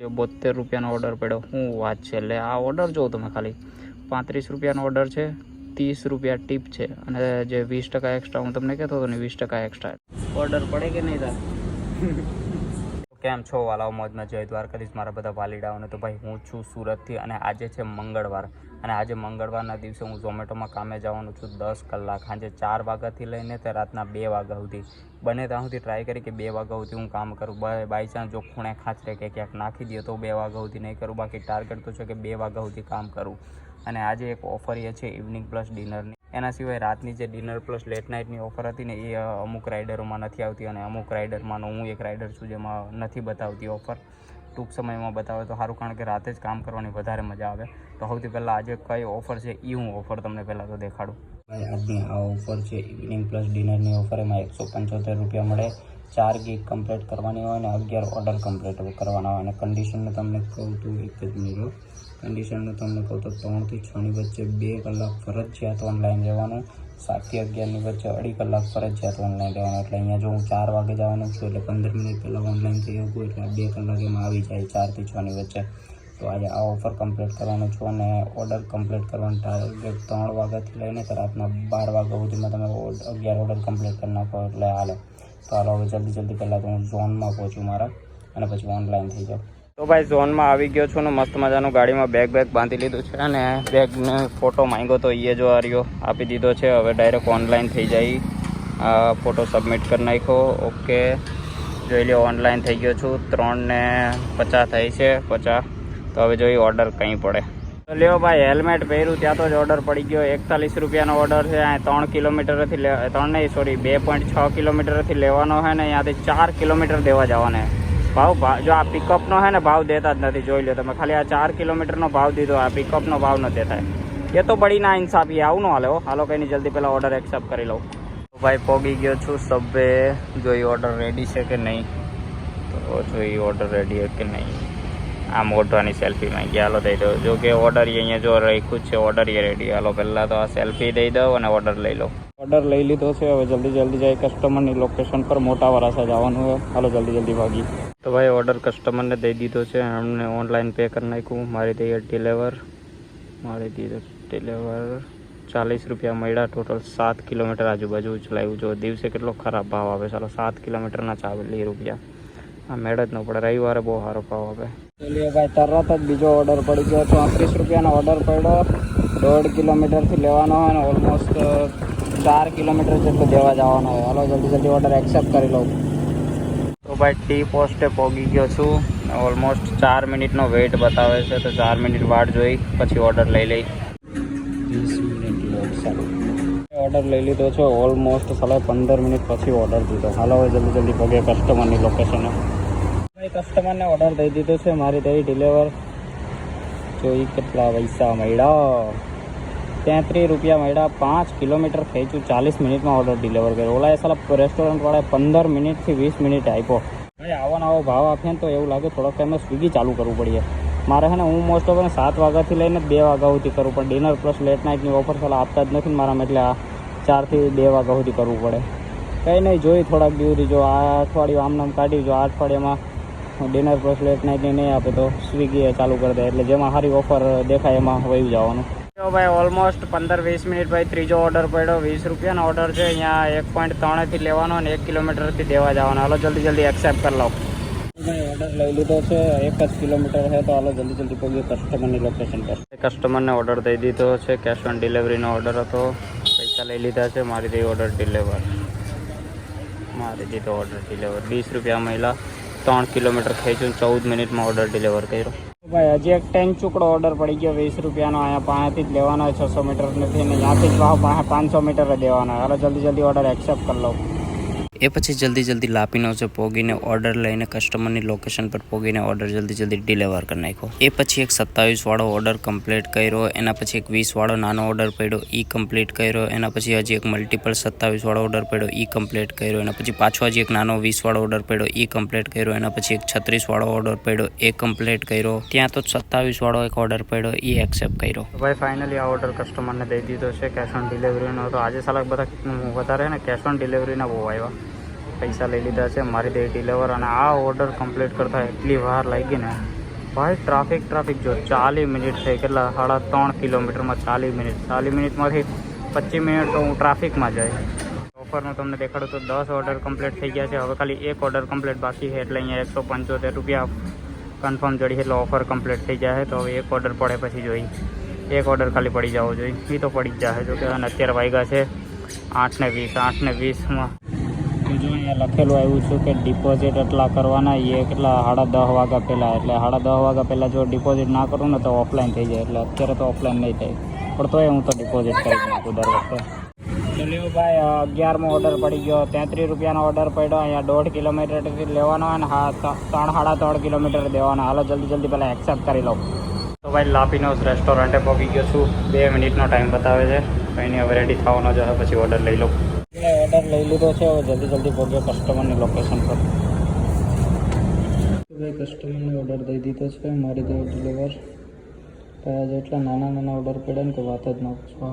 એ બોતેર રૂપિયાનો ઓર્ડર પડ્યો. હું વાત છે એટલે આ ઓર્ડર જોવો તમે ખાલી. પાંત્રીસ રૂપિયાનો ઓર્ડર છે, ત્રીસ રૂપિયા ટીપ છે, અને જે વીસ ટકા એક્સ્ટ્રા હું તમને કહેતો હતો ને વીસ ટકા એક્સ્ટ્રા ઓર્ડર પડે કે નહીં તાર? કેમ છો? વાલાઓ મોજમાં જય દ્વારકાધીશ. મારા બધા વાલીડાઓને તો ભાઈ હું છું સુરતથી અને આજે છે મંગળવાર. અને આજે મંગળવારના દિવસે હું ઝોમેટોમાં કામે જવાનું છું દસ કલાક. સાંજે ચાર વાગ્યાથી લઈને તે રાતના બે વાગ્યા સુધી. બને ત્યાં સુધી ટ્રાય કરી કે બે વાગ્યા સુધી હું કામ કરું. બાય ચાન્સ જો ખૂણે ખાચરે કે ક્યાંક નાખી દે તો બે વાગ્યા સુધી નહીં કરું. બાકી ટાર્ગેટ તો છે કે બે વાગ્યા સુધી કામ કરું. અને આજે એક ઓફર એ છે ઇવનિંગ પ્લસ ડિનરની એના સિવાય રાતની જે ડિનર પ્લસ લેટ નાઇટની ઓફર હતી ને એ અમુક રાઇડરોમાં નથી આવતી અને અમુક રાઇડરમાંનો હું એક રાઇડર છું જેમાં નથી બતાવતી ઓફર ટૂંક સમયમાં બતાવે તો સારું કારણ કે રાતે જ કામ કરવાની વધારે મજા આવે. તો સૌથી પહેલાં આજે કઈ ઓફર છે એ હું ઓફર તમને પહેલાં તો દેખાડું. આજની આ ઓફર છે ઇવનિંગ પ્લસ ડિનરની ઓફર એમાં એકસો પંચોતેર રૂપિયા મળે. ચાર ગીગ કમ્પ્લીટ કરવાની હોય અને અગિયાર ઓર્ડર કમ્પ્લીટ કરવાના હોય. અને કન્ડિશનનું તમને કહું તો એક જ મિનિટ કન્ડિશનનું તમને કહું તો ત્રણથી છની વચ્ચે બે કલાક ફરજિયાત ઓનલાઈન રહેવાનું. સાતથી અગિયારની વચ્ચે અઢી કલાક ફરજિયાત ઓનલાઈન રહેવાનું. એટલે અહીંયા જો હું ચાર વાગે જવાનું છું એટલે પંદર મિનિટ પહેલાં ઓનલાઈન થઈ શકું એટલે બે કલાક એમાં આવી જાય ચારથી છની વચ્ચે. તો આજે આ ઓફર કમ્પ્લીટ કરવાનું છું અને ઓર્ડર કમ્પ્લીટ કરવાનું ટાર્ગેટ ત્રણ વાગ્યાથી લઈને રાતના બાર વાગ્યા સુધીમાં તમે અગિયાર ઓર્ડર કમ્પ્લીટ કરી નાખો એટલે હાલે. તો હવે જલ્દી જલ્દી પહેલાં તો હું ઝોનમાં પહોંચું મારા, અને પછી ઓનલાઈન થઈ જાઉં. તો ભાઈ ઝોનમાં આવી ગયો છું ને મસ્ત મજાનું ગાડીમાં બેગ બેગ બાંધી લીધું છે અને બેગને ફોટો માંગ્યો તો એ જો આર્યો, આપી દીધો છે, હવે ડાયરેક્ટ ઓનલાઈન થઈ જાય. ફોટો સબમિટ કરી નાખ્યો, ઓકે. જોઈ લો ઓનલાઈન થઈ ગયો છું. ત્રણ ને પચાસ થાય છે, પચાસ. તો હવે જોઈ ઓર્ડર કંઈ પડે. લ્યો ભાઈ હેલ્મેટ પહેર્યું, ત્યાં તો જ ઓર્ડર પડી ગયો. એકતાલીસ રૂપિયાનો ઓર્ડર છે અહીં ત્રણ કિલોમીટરથી ત્રણ નહીં સોરી બે પોઈન્ટ છ કિલોમીટરથી લેવાનો છે ને અહીંયાથી ચાર કિલોમીટર દેવા જવાના ભાવ જો આ પિકઅપનો છે ને, ભાવ દેતા જ નથી, જોઈ લો તમે. ખાલી આ ચાર કિલોમીટરનો ભાવ દીધો, આ પિકઅપનો ભાવ ન દેતા. એ તો બળી ના ઇન્સાફી, આવું ન હાલો હાલો કંઈ નહીં, જલ્દી પહેલાં ઓર્ડર એક્સેપ્ટ કરી લઉં. ભાઈ, પોગી ગયો છું સબવે જોઈ ઓર્ડર રેડી છે કે નહીં? તો જોઈ ઓર્ડર રેડી છે કે નહીં? આ મોઢવાની સેલ્ફીમાં ગયા હાલો દઈ દો જો કે ઓર્ડર અહીંયા જો રાખ્યું જ છે ઓર્ડર એ રેડી હાલો પહેલાં તો આ સેલ્ફી દઈ દઉં અને ઓર્ડર લઈ લો ઓર્ડર લઈ લીધો છે. હવે જલ્દી જલ્દી જાય કસ્ટમરની લોકેશન પર. મોટા વરાસા જવાનું હોય હાલો જલ્દી જલ્દી ભાગી તો ભાઈ ઓર્ડર કસ્ટમરને દઈ દીધો છે. અમને ઓનલાઈન પે કરી નાખ્યું. મારી દઈએ ડિલેવર મારી દીધો ડિલેવર ચાલીસ રૂપિયા મળ્યા. ટોટલ સાત કિલોમીટર આજુબાજુ ઉચલાવ્યું જો દિવસે કેટલો ખરાબ ભાવ આવે. ચાલો સાત કિલોમીટરના ચાલીસ રૂપિયા. આ મેળ જ ન પડે રવિવારે બહુ સારો ભાવ આપે ચલીએ ભાઈ તરત જ બીજો ઓર્ડર પડી ગયો ચોત્રીસ રૂપિયાનો ઓર્ડર પડ્યો. દોઢ કિલોમીટરથી લેવાનો હોય ને ઓલમોસ્ટ ચાર કિલોમીટર જેટલું દેવા જવાનો હોય. હાલો જલ્દી જલ્દી ઓર્ડર એક્સેપ્ટ કરી લઉં. તો ભાઈ ટી પોસ્ટે પહોંચી ગયો છું. ઓલમોસ્ટ ચાર મિનિટનો વેઇટ બતાવે છે. તો ચાર મિનિટ વાટ જોઈ પછી ઓર્ડર લઈ લઈ. વીસ મિનિટ ઓર્ડર લઈ લીધો છે. ઓલમોસ્ટ સાલા પંદર મિનિટ પછી ઓર્ડર દીધો. હાલો હવે જલ્દી જલ્દી પગે કસ્ટમરની લોકેશને ભાઈ કસ્ટમરને ઓર્ડર દઈ દીધો છે, મારી તરી ડિલિવર જોઈ કેટલા પૈસા મળ્યા. તેત્રીસ રૂપિયા મળ્યા, પાંચ કિલોમીટર ખેંચ્યું ચાલીસ મિનિટમાં ઓર્ડર ડિલિવર કર્યો. ઓલા એ સાલા રેસ્ટોરન્ટવાળાએ પંદર મિનિટથી વીસ મિનિટ આપ્યો. ભાઈ આવો આવો ભાવ આપે ને તો એવું લાગે થોડોક ટાઈમે સ્વિગી ચાલુ કરવું પડીએ. મારે છે ને, હું મોસ્ટ ઓફ સાત વાગ્યાથી લઈને બે વાગ્યા સુધી કરું પણ ડિનર પ્લસ લેટ નાઇટની ઓફર સાલા આપતા જ નથી મારામાં એટલે આ ચારથી બે વાગ્યા સુધી કરવું પડે. કંઈ નહીં, જોઈ થોડાક દિવસ જો આ અઠવાડિયું આમ નામ કાઢ્યું જો, આ અઠવાડિયામાં ડિનર પ્લસ લેટ નાઇટની નહીં આપે તો સ્વિગીએ ચાલુ કરી દે. એટલે જેમાં સારી ઓફર દેખાય એમાં વયું જવાનું. જો ભાઈ ઓલમોસ્ટ પંદર વીસ મિનિટ ભાઈ ત્રીજો ઓર્ડર પડ્યો. વીસ રૂપિયાનો ઓર્ડર છે. અહીંયા એક પોઈન્ટ ત્રણથી લેવાનો અને એક કિલોમીટરથી દેવા જવાનો. હાલો જલ્દી જલ્દી એક્સેપ્ટ કરી લો ઓર્ડર લઈ લીધો છે. એક જ કિલોમીટર છે તો હાલો જલ્દી જલ્દી પહોંચીએ કસ્ટમરની લોકેશન પર. કસ્ટમરને ઓર્ડર દઈ દીધો છે. કેશ ઓન ડિલિવરીનો ઓર્ડર હતો. પૈસા લઈ લીધા છે. મારી દઈ ઓર્ડર ડિલિવર મારી દીધો ઓર્ડર ડિલિવર વીસ રૂપિયા મહિલા. ત્રણ કિલોમીટર ખેંચ્યું ચૌદ મિનિટમાં ઓર્ડર ડિલિવર કર્યો. ભાઈ, હજી એક ટેન ચૂકડો ઓર્ડર પડી ગયો, વીસ રૂપિયાનો. અહીંયા પાસેથી જ લેવાનો હોય, છસો મીટર નથી. ને ત્યાંથી જ ભાવ પાસે પાંચસો મીટર દેવાનો હોય. હાલો, જલ્દી જલ્દી ઓર્ડર એક્સેપ્ટ કરી લઉં એ પછી જલ્દી જલ્દી લાપીનો છે પોગીને ઓર્ડર લઈને કસ્ટમરની લોકેશન પર પોગીને ઓર્ડર જલ્દી જલ્દી ડિલિવર કરી નાખ્યો. એ પછી એક સત્તાવીસ વાળો ઓર્ડર કમ્પ્લીટ કર્યો, એના પછી એક વીસ વાળો નાનો ઓર્ડર પડ્યો એ કમ્પ્લીટ કર્યો, એના પછી હજી એક મલ્ટિપલ સત્તાવીસ વાળો ઓર્ડર પડ્યો એ કમ્પ્લીટ કર્યો, એના પછી પાછો હજી એક નાનો વીસ વાળો ઓર્ડર પડ્યો એ કમ્પ્લીટ કર્યો, એના પછી એક છત્રીસ વાળો ઓર્ડર પડ્યો, એ કમ્પ્લીટ કર્યો. ત્યાં તો સત્તાવીસ વાળો એક ઓર્ડર પડ્યો એ એક્સેપ્ટ કર્યો. ભાઈ ફાઇનલી આ ઓર્ડર કસ્ટમરને દઈ દીધો છે કેશ ઓન ડિલિવરીનો તો આજે સાલા બધા વધારે ને કેશ ઓન ડિલિવરીના બહુ આવ્યા. પૈસા લઈ લીધા છે, મારી દે ડિલેવર અને આ ઓર્ડર કમ્પ્લીટ કરતાં એટલી વાર લાગી ને. ભાઈ ટ્રાફિક ટ્રાફિક જો ચાલીસ મિનિટ થઈ, કેટલા? સાડા ત્રણ કિલોમીટરમાં ચાલીસ મિનિટ ચાલીસ મિનિટમાંથી પચીસ મિનિટ તો હું ટ્રાફિકમાં જાય. ઓફરનું તમને દેખાડું તો દસ ઓર્ડર કમ્પ્લીટ થઈ ગયા છે. હવે ખાલી એક ઓર્ડર કમ્પ્લીટ બાકી છે, એટલે અહીંયા એકસો પંચોતેર રૂપિયા કન્ફર્મ જડી એટલે ઓફર કમ્પ્લીટ થઈ જાય તો હવે એક ઓર્ડર પડે પછી જોઈ. એક ઓર્ડર ખાલી પડી જવો જોઈએ. એ તો પડી જ જાય, જો કે અને અત્યારે વાગ્યા છે આઠ ને વીસ. આઠ ને વીસમાં તો જો અહીંયા લખેલું આવ્યું છે કે ડિપોઝિટ એટલા કરવાના એ કેટલા? સાડા દસ વાગ્યા પહેલાં. એટલે સાડા દસ વાગ્યા પહેલાં જો ડિપોઝિટ ના કરું ને તો ઓફલાઈન થઈ જાય. એટલે અત્યારે તો ઓફલાઈન નહીં થાય. પણ તોય હું તો ડિપોઝિટ કરી નાખું દર વખતે. ભાઈ અગિયારમો ઓર્ડર પડી ગયો. તેત્રીસ રૂપિયાનો ઓર્ડર પડ્યો. અહીંયા દોઢ કિલોમીટરથી લેવાનો અને ત્રણ, સાડા ત્રણ કિલોમીટર દેવાનો. હાલો, જલ્દી જલ્દી પહેલાં એક્સેપ્ટ કરી લઉં. તો ભાઈ લાપીનોસ રેસ્ટોરન્ટે પહોંચી ગયો છું. બે મિનિટનો ટાઈમ બતાવે છે. નહીં હવે રેડી થવાનો જ પછી ઓર્ડર લઈ લઉં. ઓર્ડર લઈ લીધો છે હવે જલ્દી જલ્દી પહોંચ્યો કસ્ટમરની લોકેશન પર. ભાઈ કસ્ટમરને ઓર્ડર દઈ દીધો છે મારી દે ડિલિવર આજે જેટલા નાના નાના ઓર્ડર પડે ને કે વાત જ ના પૂછો.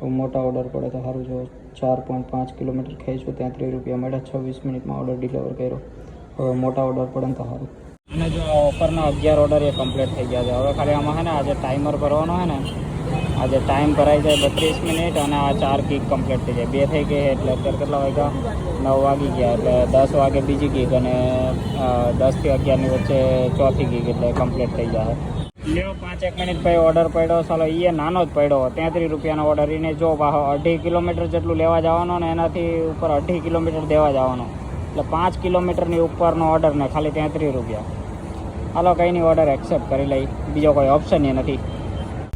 હવે મોટા ઓર્ડર પડે તો સારું જો ચાર પોઈન્ટ પાંચ કિલોમીટર ખાઈશું ત્યાં ત્રીસ રૂપિયા મળ્યા છવ્વીસ મિનિટમાં ઓર્ડર ડિલિવર કર્યો. હવે મોટા ઓર્ડર પડે ને તો સારું અને જો ઓફરના અગિયાર ઓર્ડર એ કમ્પ્લીટ થઈ ગયા છે. હવે ખાલી આમાં છે ને આજે ટાઈમર ભરવાનો છે ને આજે ટાઈમ ભરાઈ જાય બત્રીસ મિનિટ અને આ ચાર કીક કમ્પ્લીટ થઈ જાય. બે થઈ ગઈ એટલે અત્યારે કેટલા વાગ્યા? નવ વાગી ગયા એટલે દસ વાગે બીજી કીક અને દસથી અગિયારની વચ્ચે ચોથી કીક એટલે કમ્પ્લીટ થઈ જાય. લ્યો, પાંચ એક મિનિટ પછી ઓર્ડર પડ્યો. ચાલો એ નાનો જ પડ્યો. તેત્રીસ રૂપિયાનો ઓર્ડર એને જો અઢી કિલોમીટર જેટલું લેવા જવાનો ને એનાથી ઉપર અઢી કિલોમીટર દેવા જવાનો. એટલે પાંચ કિલોમીટરની ઉપરનો ઓર્ડર ને ખાલી તેત્રીસ રૂપિયા. હાલો, કંઈ નહીં ઓર્ડર એક્સેપ્ટ કરી લઈ. બીજો કોઈ ઓપ્શન એ નથી.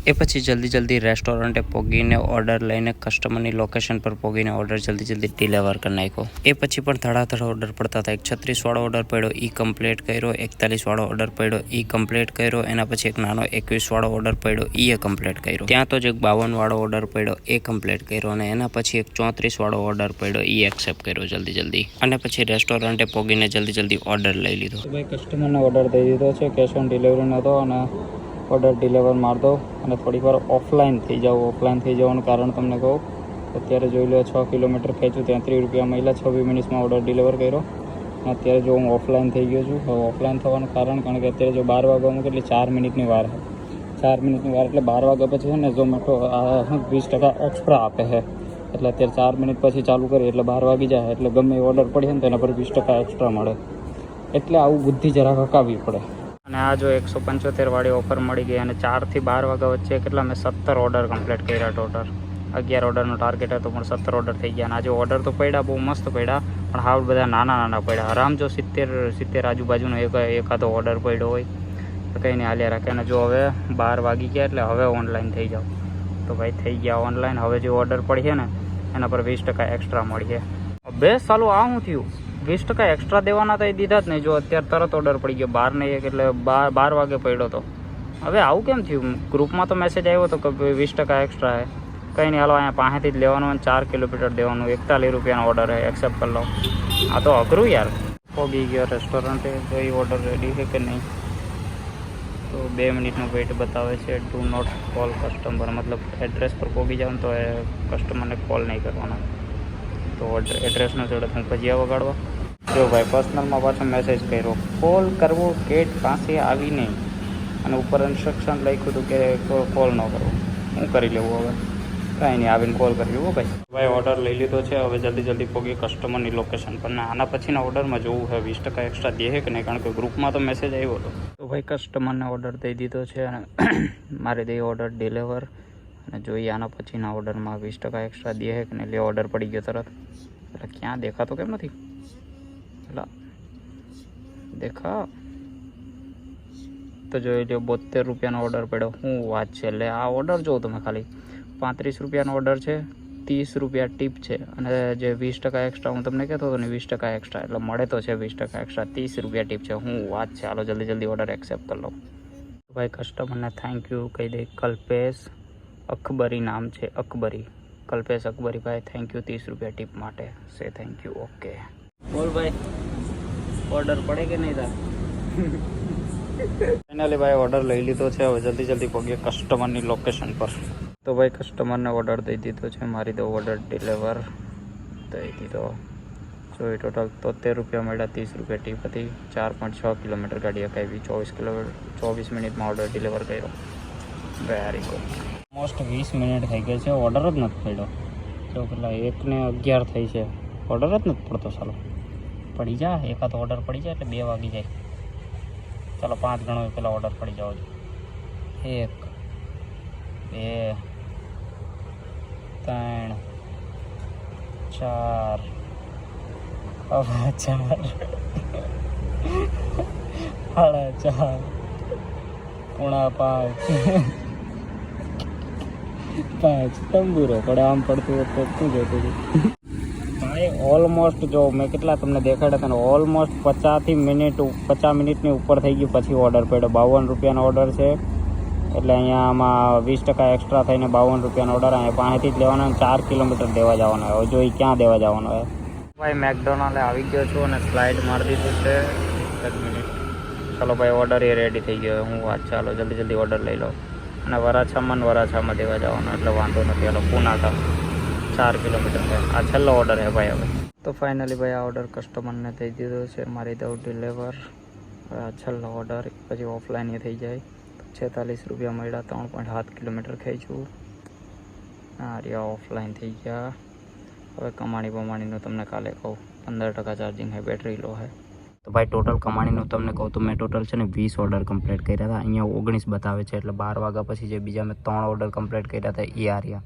એ પછી જલ્દી જલ્દી રેસ્ટોરન્ટે પોગીને ઓર્ડર લઈને કસ્ટમરની લોકેશન પર પોગીને ઓર્ડર જલ્દી જલ્દી ડિલિવર કરી નાખ્યો. એ પછી પણ ધડાધડ ઓર્ડર પડતા હતા. એક છત્રીસવાળો ઓર્ડર પડ્યો એ કમ્પ્લીટ કર્યો. એકતાલીસવાળો ઓર્ડર પડ્યો એ કમ્પ્લીટ કર્યો. એના પછી એક નાનો એકવીસવાળો ઓર્ડર પડ્યો એ કમ્પ્લીટ કર્યો. ત્યાં તો જ એક બાવનવાળો ઓર્ડર પડ્યો, એ કમ્પ્લીટ કર્યો. અને એના પછી એક ચોત્રીસ વાળો ઓર્ડર પડ્યો એ એક્સેપ્ટ કર્યો જલ્દી જલ્દી. અને પછી રેસ્ટોરન્ટે પોગીને જલ્દી જલ્દી ઓર્ડર લઈ લીધો. ભાઈ કસ્ટમરને ઓર્ડર દઈ દીધો છે કેશ ઓન ડિલિવરી નહોતો અને ઓર્ડર ડિલિવર મારી દો અને થોડીક વાર ઓફલાઈન થઈ જાઓ ઓફલાઈન થઈ જવાનું કારણ તમને કહું, અત્યારે જોઈ લો છ કિલોમીટર ખેંચું ત્રીસ રૂપિયા મહિલા છવ્વીસ મિનિટમાં ઓર્ડર ડિલિવર કર્યો. અને અત્યારે જો હું ઓફલાઈન થઈ ગયો છું, હવે ઓફલાઈન થવાનું કારણ કારણ કે અત્યારે જો બાર વાગ્યામાં કેટલી, ચાર મિનિટની વાર છે. ચાર મિનિટની વાર એટલે બાર વાગ્યા પછી છે ને ઝોમેટો વીસ ટકા એક્સ્ટ્રા આપે છે. એટલે અત્યારે ચાર મિનિટ પછી ચાલુ કરીએ એટલે બાર વાગી જાય, એટલે ગમે ઓર્ડર પડીએ ને તો એના પર વીસ ટકા એક્સ્ટ્રા મળે. એટલે આવું બુદ્ધિ જરાક હકાવવી પડે. અને આ જો એકસો પંચોતેર વાળી ઓફર મળી ગઈ અને ચારથી બાર વાગ્યા વચ્ચે કેટલા મેં સત્તર ઓર્ડર કમ્પ્લીટ કર્યા ટોટલ અગિયાર ઓર્ડરનો ટાર્ગેટ હતો, પણ સત્તર ઓર્ડર થઈ ગયા. અને આજે ઓર્ડર તો પડ્યા, બહુ મસ્ત પડ્યા, પણ હાવ બધા નાના નાના પડ્યા. આરામ જો સિત્તેર સિત્તેર આજુબાજુનો એક એકાદો ઓર્ડર પડ્યો હોય, તો કંઈ નહીં, હાલ્યા રાખે. અને જો હવે બાર વાગી ગયા એટલે હવે ઓનલાઈન થઈ જાઓ. તો ભાઈ થઈ ગયા ઓનલાઈન હવે જે ઓર્ડર પડીએ ને, એના પર વીસ ટકા એક્સ્ટ્રા મળીએ. બે સાલું, આ શું થયું? વીસ ટકા એક્સ્ટ્રા દેવાના તો એ દીધા જ નહીં. જો અત્યારે તરત ઓર્ડર પડી ગયો. બાર નહીં એટલે બાર બાર વાગે પડ્યો તો. હવે આવું કેમ થયું? ગ્રુપમાં તો મેસેજ આવ્યો હતો કે વીસ ટકા એક્સ્ટ્રા હે. કંઈ નહીં, હાલો, અહીંયા પાસેથી જ લેવાનું અને ચાર કિલોમીટર દેવાનું. એકતાલીસ રૂપિયાનો ઓર્ડર હે. એક્સેપ્ટ કરી લો. આ તો અઘરું યાર. પોગી ગયો રેસ્ટોરન્ટે તો એ ઓર્ડર રેડી છે કે નહીં? તો બે મિનિટનો વેઇટ બતાવે છે. ડુ નોટ કોલ કસ્ટમર મતલબ એડ્રેસ પર પહોંચી જાવ તો એ કસ્ટમરને કોલ નહીં કરવાનો. તો એડ્રેસનો જોડે હું ભજીયા વગાડવા જો ભાઈ પર્સનલમાં પાછો મેસેજ કર્યો. કોલ કરવો ગેટ પાસે આવી નહીં. અને ઉપર ઇન્સ્ટ્રક્શન લખ્યું હતું કે કોલ ન કરવો હું કરી લેવું હવે. કાંઈ નહીં, આવીને કોલ કરી લેવો ભાઈ. ભાઈ ઓર્ડર લઈ લીધો છે. હવે જલ્દી જલ્દી પહોંચી કસ્ટમરની લોકેશન પર. ને, આના પછીના ઓર્ડરમાં જોવું છે. વીસ ટકા એક્સ્ટ્રા દે કે નહીં? કારણ કે ગ્રુપમાં તો મેસેજ આવ્યો હતો. તો ભાઈ કસ્ટમરને ઓર્ડર દઈ દીધો છે અને મારે દે ઓર્ડર ડિલિવર અને જોઈએ આના પછીના ઓર્ડરમાં વીસ ટકા એક્સ્ટ્રા દે કે નહીં? લે ઓર્ડર પડી ગયો તરત. એટલે ક્યાં દેખાતો કેમ નથી? એટલે દેખા. તો જોઈ લો બોતેર રૂપિયાનો ઓર્ડર પડ્યો. હું વાત છે એટલે આ ઓર્ડર જોઉં તમે ખાલી. પાંત્રીસ રૂપિયાનો ઓર્ડર છે, ત્રીસ રૂપિયા ટીપ છે. અને જે વીસ ટકા એક્સ્ટ્રા હું તમને કહેતો હતો ને, વીસ ટકા એક્સ્ટ્રા એટલે મળે તો છે વીસ ટકા એક્સ્ટ્રા ત્રીસ રૂપિયા ટીપ છે. હું વાત છે, હાલો જલ્દી જલ્દી ઓર્ડર એક્સેપ્ટ કરી લઉં. ભાઈ કસ્ટમરને થેન્ક યુ કહી દે કલ્પેશ. અકબરી નામ છે અકબરી. કલ્પેશ અકબરી ભાઈ થેન્ક યુ ત્રીસ રૂપિયા ટીપ માટે. સે થેન્ક યુ ઓકે બોલ ભાઈ ઓર્ડર પડે કે નહીં તાર? ફાઇનલી ભાઈ ઓર્ડર લઈ લીધો છે. હવે જલ્દી જલ્દી પહોંચીએ કસ્ટમરની લોકેશન પર. તો ભાઈ કસ્ટમરને ઓર્ડર દઈ દીધો છે. મારી દો ઓર્ડર ડિલિવર દઈ દીધો. તો એ ટોટલ તોતેર રૂપિયા મળ્યા ત્રીસ રૂપિયા ટીપ હતી. ચાર પોઈન્ટ છ કિલોમીટર ગાડી અકાવી ચોવીસ કિલોમીટર ચોવીસ મિનિટમાં ઓર્ડર ડિલિવર કર્યો. વેરી ગુડ મોસ્ટ વીસ મિનિટ થઈ ગઈ છે. ઓર્ડર જ નથી પડ્યો જો પેલા એકને અગિયાર થઈ છે. ઓર્ડર જ નથી પડતો, ચાલો. પડી જા એકાદ ઓર્ડર પડી જાય એટલે બે વાગી જાય. ચાલો, પાંચ ગણો પેલા ઓર્ડર પડી જાવ એક, બે, ત્રણ, ચાર. ચાર સાડા ચાર પોણા પાંચ. પાંચ તંબુરો પડે આમ પડતું તો શું જોતું હતું? ભાઈ ઓલમોસ્ટ જો મેં કેટલા તમને દેખાડ્યા હતા ને ઓલમોસ્ટ પચાસથી મિનિટ પચાસ મિનિટની ઉપર થઈ ગયું પછી ઓર્ડર પડ્યો. બાવન રૂપિયાનો ઓર્ડર છે. એટલે અહીંયા આમાં વીસ ટકા એક્સ્ટ્રા થઈને બાવન રૂપિયાનો ઓર્ડર અહીંયા પાસેથી જ લેવાનો ચાર કિલોમીટર દેવા જવાનો હોય. જો એ ક્યાં દેવા જવાનો હોય? ભાઈ મેકડોનાલ્ડે આવી ગયો છું અને સ્લાઇડ મારી દીધું છે. એક મિનિટ ચાલો ભાઈ ઓર્ડર એ રેડી થઈ ગયો. હું વાત ચાલો જલ્દી જલ્દી ઓર્ડર લઈ લો અને વરાછામાં વરાછામાં દેવા જવાનો એટલે વાંધો નથી. હાલો, પુનાકા. ચાર કિલોમીટર છે આ છેલ્લો ઓર્ડર છે ભાઈ હવે. તો ફાઇનલી ભાઈ આ ઓર્ડર કસ્ટમરને થઈ દીધો છે. મારી દઉં ડિલેવર આ છેલ્લો ઓર્ડર પછી ઓફલાઈન થઈ જાય. છેતાલીસ રૂપિયા મળ્યા. ત્રણ પોઈન્ટ સાત કિલોમીટર ખેંચું આ રહ્યા ઓફલાઈન થઈ ગયા. હવે કમાણી બમાણીનું તમને કાલે કહું. પંદર ટકા ચાર્જિંગ છે બેટરી લો છે તો ભાઈ ટોટલ કમાણીનું તમને કહું તો મેં ટોટલ છે ને વીસ ઓર્ડર કમ્પ્લીટ કર્યા હતા. અહીંયા ઓગણીસ બતાવે છે, એટલે બાર વાગ્યા પછી જે બીજા મેં ત્રણ ઓર્ડર કમ્પ્લીટ કર્યા હતા એ આ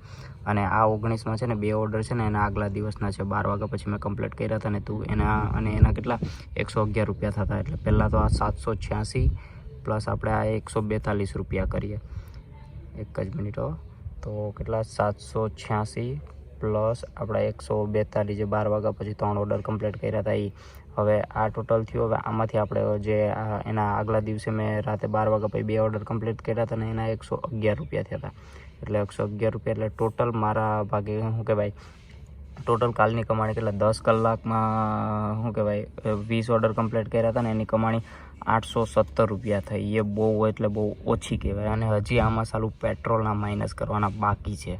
અને આ ઓગણીસમાં છે ને બે ઓર્ડર છે ને એના આગલા દિવસના છે. બાર વાગ્યા પછી મેં કમ્પ્લીટ કર્યા હતા ને તું એના અને એના કેટલા? એકસો અગિયાર રૂપિયા થતા એટલે પહેલાં તો આ સાતસો છ્યાસી પ્લસ આપણે આ એકસો બેતાલીસ રૂપિયા કરીએ. એક જ મિનિટ તો કેટલા? સાતસો છ્યાસી પ્લસ આપણા એકસો બેતાલીસ જે બાર વાગ્યા પછી ત્રણ ઓર્ડર કમ્પ્લીટ કર્યા હતા એ. હવે આ ટોટલ થયું. હવે આમાંથી આપણે જે એના આગલા દિવસે મેં રાતે બાર વાગ્યા પછી બે ઓર્ડર કમ્પ્લીટ કર્યા હતા ને એના એકસો અગિયાર રૂપિયા થયા હતા. એટલે એકસો અગિયાર રૂપિયા, એટલે ટોટલ મારા ભાગે શું કહેવાય ટોટલ કાલની કમાણી કેટલા? દસ કલાકમાં શું કહેવાય વીસ ઓર્ડર કમ્પ્લીટ કર્યા હતા ને એની કમાણી આઠસો સત્તર રૂપિયા થઈ. એ બહુ એટલે બહુ ઓછી કહેવાય. અને હજી આમાં સાલું પેટ્રોલના માઇનસ કરવાના બાકી છે.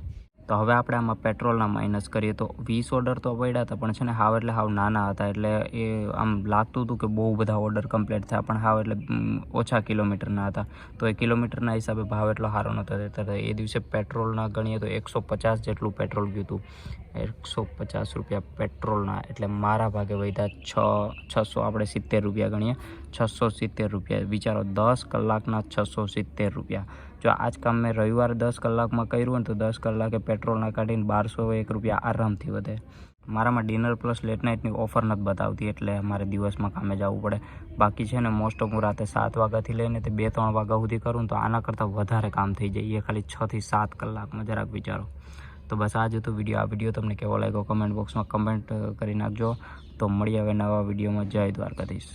તો હવે આપણે આમાં પેટ્રોલના માઇનસ કરીએ. તો વીસ ઓર્ડર તો પડ્યા હતા, પણ છે ને હાવ એટલે હાવ નાના હતા. એટલે એ આમ લાગતું હતું કે બહુ બધા ઓર્ડર કમ્પ્લીટ થયા, પણ હાવ એટલે ઓછા કિલોમીટરના હતા. તો એ કિલોમીટરના હિસાબે ભાવ એટલો સારો નહોતો દેતા. એ દિવસે પેટ્રોલના ગણીએ તો એકસો પચાસ જેટલું પેટ્રોલ ગયું હતું. એકસો પચાસ રૂપિયા પેટ્રોલના, એટલે મારા ભાગે વધ્યા છ, છસો, આપણે સિત્તેર રૂપિયા ગણીએ. છસો સિત્તેર રૂપિયા. વિચારો, દસ કલાકના છસો સિત્તેર રૂપિયા. જો આ કામ મેં રવિવારે દસ કલાકમાં કર્યું ને તો દસ કલાકે પેટ્રોલના કાઢીને બારસો એક રૂપિયા આરામથી વધે. મારામાં ડિનર પ્લસ લેટ નાઇટની ઓફર નથી બતાવતી, એટલે મારે દિવસમાં કામે જવું પડે. બાકી છે ને મોસ્ટ ઓફ હું રાતે સાત વાગ્યાથી લઈને તે બે ત્રણ વાગ્યા સુધી કરું તો આના કરતાં વધારે કામ થઈ જાય. એ ખાલી છથી સાત કલાકમાં જરાક વિચારો. તો બસ આજ જ વીડિયો આ વીડિયો તમને કેવો લાગ્યો? કમેન્ટ બોક્સમાં કમેન્ટ કરી નાખજો. તો મળી આવે નવા વિડીયોમાં જય દ્વારકાધીશ.